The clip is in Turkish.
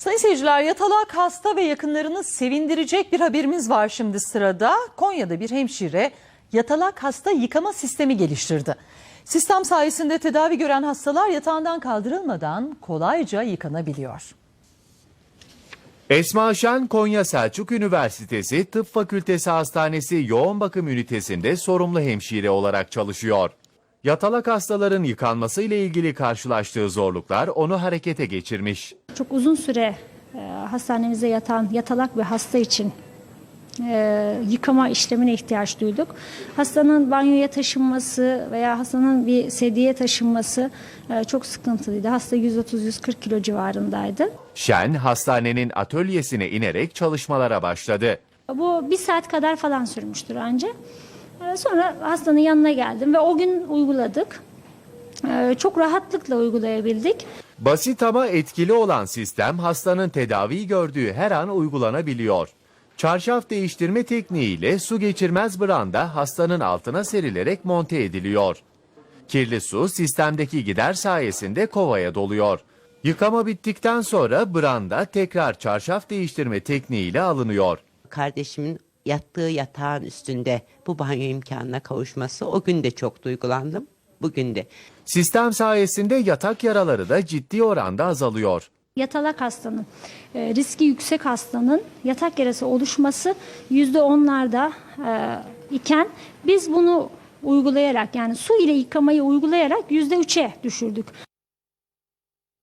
Sayın seyirciler yatalak hasta ve yakınlarını sevindirecek bir haberimiz var şimdi sırada. Konya'da bir hemşire yatalak hasta yıkama sistemi geliştirdi. Sistem sayesinde tedavi gören hastalar yatağından kaldırılmadan kolayca yıkanabiliyor. Esma Şen Konya Selçuk Üniversitesi Tıp Fakültesi Hastanesi Yoğun Bakım Ünitesi'nde sorumlu hemşire olarak çalışıyor. Yatalak hastaların yıkanması ile ilgili karşılaştığı zorluklar onu harekete geçirmiş. Çok uzun süre e, hastanemize yatan yatalak bir hasta için e, yıkama işlemine ihtiyaç duyduk. Hastanın banyoya taşınması veya hastanın bir sedyeye taşınması e, çok sıkıntılıydı. Hasta 130-140 kilo civarındaydı. Şen hastanenin atölyesine inerek çalışmalara başladı. Bu bir saat kadar falan sürmüştür anca. E, Sonra hastanın yanına geldim ve o gün uyguladık. E, Çok rahatlıkla uygulayabildik. Basit ama etkili olan sistem hastanın tedavi gördüğü her an uygulanabiliyor. Çarşaf değiştirme tekniğiyle su geçirmez branda hastanın altına serilerek monte ediliyor. Kirli su sistemdeki gider sayesinde kovaya doluyor. Yıkama bittikten sonra branda tekrar çarşaf değiştirme tekniğiyle alınıyor. kardeşimin yattığı yatağın üstünde bu banyo imkanına kavuşması o gün de çok duygulandım. Bugün de. Sistem sayesinde yatak yaraları da ciddi oranda azalıyor. Yatalak hastanın, e, riski yüksek hastanın yatak yarası oluşması yüzde onlarda e, iken biz bunu uygulayarak yani su ile yıkamayı uygulayarak yüzde üçe düşürdük.